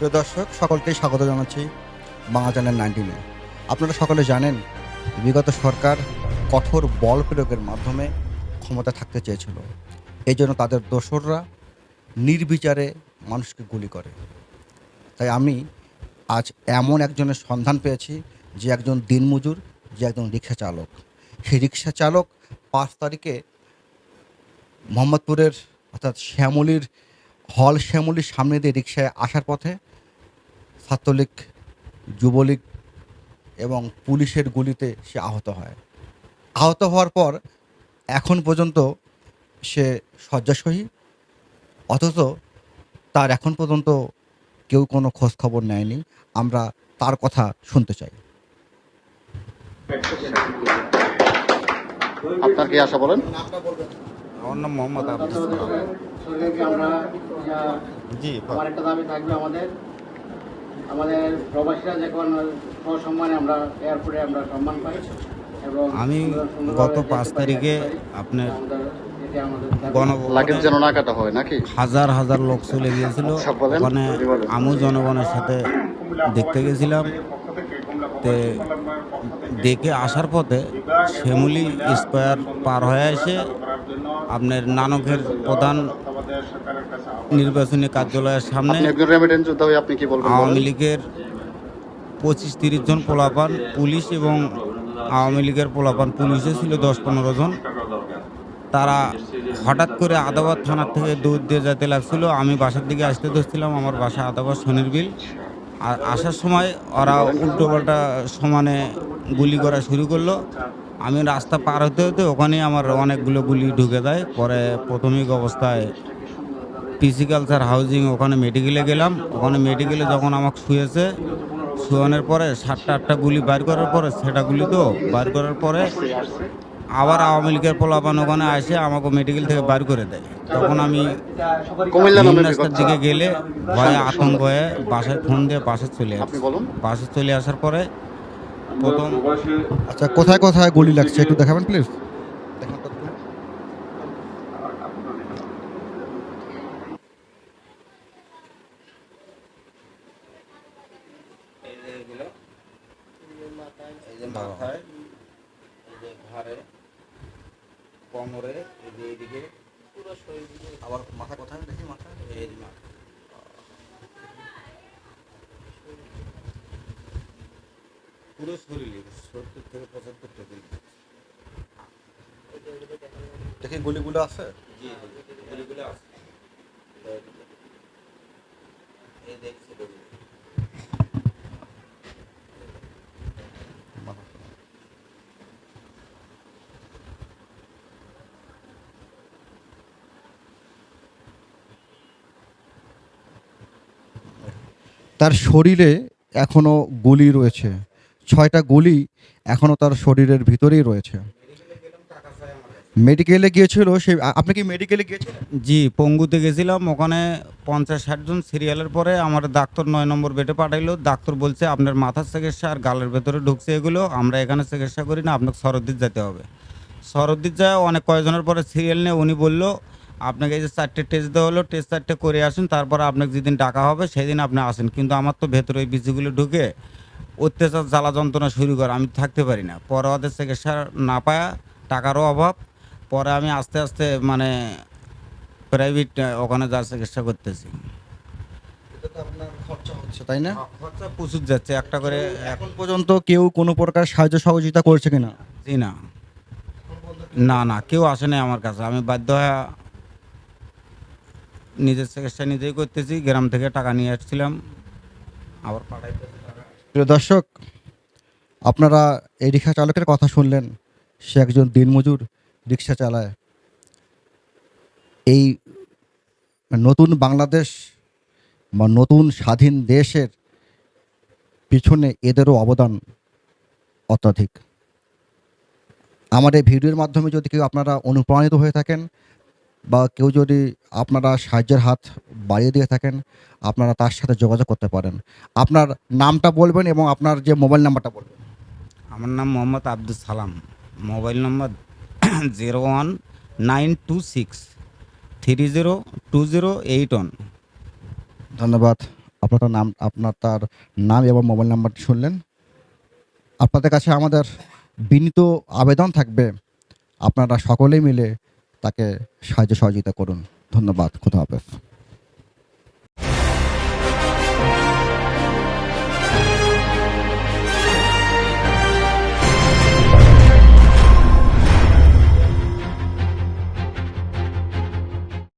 প্রিয় দর্শক সকলকেই স্বাগত জানাচ্ছি বাংলা চ্যানেল নাইনটিনে। আপনারা সকলে জানেন, বিগত সরকার কঠোর বল প্রয়োগের মাধ্যমে ক্ষমতা থাকতে চেয়েছিল। এই জন্য তাদের দোসররা নির্বিচারে মানুষকে গুলি করে। তাই আমি আজ এমন একজনের সন্ধান পেয়েছি, যে একজন দিনমজুর, যে একজন রিক্সা চালক। সেই রিক্সা চালক পাঁচ তারিখে মোহাম্মদপুরের অর্থাৎ শ্যামলির হল শ্যামলির সামনে দিয়ে রিক্সায় আসার পথে ছাত্রলীগ, যুবলীগ এবং পুলিশের গুলিতে সে আহত হয়। আহত হওয়ার পর এখন পর্যন্ত সে শয্যাশয়ী, অথচ তার এখন পর্যন্ত কেউ কোনো খোঁজ খবর নেয়নি। আমরা তার কথা শুনতে চাই। আপনার কি আশা বলেন? আমার নাম মোহাম্মদ জি আমার একটা দাবি থাকবে আমাদের। আমাদের প্রবাসীরা যখন সসম্মানে আমরা এয়ারপোর্টে আমরা সম্মান পাই এবং আমি গত পাঁচ তারিখে আপনার এটা আমাদের দাবি। লাগেজ যেন না কাটা হয় নাকি? হাজার হাজার লোক চলে গিয়েছিল। আচ্ছা। ওখানে আমু জনগণের সাথে দেখতে গেছিলাম। তে দেখে আসার পথে শ্যামলি স্কোয়ার পার হয়ে এসে আপনার নানকের প্রধান নির্বাচনী কার্যালয়ের সামনে আওয়ামী লীগের পঁচিশ তিরিশ জন পোলাপান পুলিশ এবং আওয়ামী লীগের পোলাপান পুলিশে ছিল দশ পনেরো জন। তারা হঠাৎ করে আদাবাদ থানার থেকে দৌড় দিয়ে যেতে লাগছিল। আমি বাসার দিকে আসতে ধরছিলাম আমার বাসা আদাবাদ শনির বিল। আর আসার সময় ওরা উল্টো পাল্টা সমানে গুলি করা শুরু করল। আমি রাস্তা পার হতে হতে ওখানে আমার অনেকগুলো গুলি ঢুকে দেয়। পরে প্রাথমিক অবস্থায় পিসি কালচার হাউজিং ওখানে মেডিকেলে গেলাম। ওখানে মেডিকেলে যখন আমাকে শুয়েছে শুয়ানোর পরে সাতটা আটটা গুলি বাইর করার পরে সেটা গুলি তো বাইর করার পরে আবার আওয়ামী লীগের পোলাপান ওখানে আসে আমাকে মেডিকেল থেকে বাইর করে দেয়। তখন আমি রাস্তার দিকে গেলে ভয়ে আতঙ্ক হয়ে বাসায় ফোন দিয়ে বাসে চলে আসি। বাসায় চলে আসার পরে প্রথম। আচ্ছা কোথায় কোথায় গুলি লাগছে? একটু দেখাবেন প্লিজ মাথায় এই যে ঘাড়ে কোমরে এই যে এইদিকে আবার মাথা কোথায়? দেখি মাথা। এই যে মাথা। পুরো শরীরে সত্তর থেকে পঁচাত্তরটা দিন দেখি গুলিগুলো আছে? তার শরীরে এখনও গুলি রয়েছে। ছয়টা গুলি এখনও তার শরীরের ভিতরেই রয়েছে। মেডিকেলে গিয়েছিল সে আপনি কি মেডিকেলে গিয়েছিলেন? জি, পঙ্গুতে গেছিলাম, ওখানে পঞ্চাশ ষাট জন সিরিয়ালের পরে আমার ডাক্তার নয় নম্বর বেডে পাঠাইলো। ডাক্তার বলছে, আপনার মাথার চিকিৎসা আর গালের ভেতরে ঢুকছে এগুলো, আমরা এখানে চিকিৎসা করি না, আপনাকে সরদ্দিত যেতে হবে। সরদ্দিত যায়, অনেক কয়েকজনের পরে সিরিয়াল নিয়ে উনি বলল, আপনাকে এই যে চারটে টেস্ট দেওয়া হলো টেস্ট চারটে করে আসুন, তারপর আপনাকে যেদিন ডাকা হবে, সেদিন আপনি আসেন। কিন্তু আমার তো ভেতরে ওই বিচিগুলো ঢুকে অত্যাচার জ্বালা যন্ত্রণা শুরু করে আমি থাকতে পারি না। পরে ওদের চিকিৎসা না পায়া টাকারও অভাব। পরে আমি আস্তে আস্তে মানে প্রাইভেট ওখানে যার চিকিৎসা করতেছি। হচ্ছে তাই না? খরচা প্রচুর যাচ্ছে। একটা করে এখন পর্যন্ত কেউ কোনো প্রকার সাহায্য সহযোগিতা করছে কিনা? জি না। না না কেউ আসে নাই আমার কাছে। আমি বাধ্য হয়ে নিজের চিকিৎসা নিজেই করতেছি। গ্রাম থেকে টাকা নিয়ে আসছিলাম। আবার পাঠাইতেছি প্রিয় দর্শক, আপনারা এই রিক্সা চালকের কথা শুনলেন, সে একজন দিনমজুর রিক্সা চালায়। এই নতুন বাংলাদেশ বা নতুন স্বাধীন দেশের পিছনে এদেরও অবদান অত্যাধিক। আমার এই ভিডিওর মাধ্যমে যদি কেউ আপনারা অনুপ্রাণিত হয়ে থাকেন বা কেউ যদি আপনারা সাহায্যের হাত বাড়িয়ে দিয়ে থাকেন আপনারা তার সাথে যোগাযোগ করতে পারেন। আপনার নামটা বলবেন এবং আপনার যে মোবাইল নাম্বারটা বলবেন। আমার নাম Mohammad Abdul Salam. Mobile number zero one nine two six three zero two zero eight one. ধন্যবাদ। আপনার নাম আপনার তার নাম এবং মোবাইল নাম্বারটি শুনলেন। আপনাদের কাছে আমাদের বিনীত আবেদন থাকবে। আপনারা সকলেই মিলে তাকে সাহায্য সহযোগিতা করুন। ধন্যবাদ খুদা হাফেজ।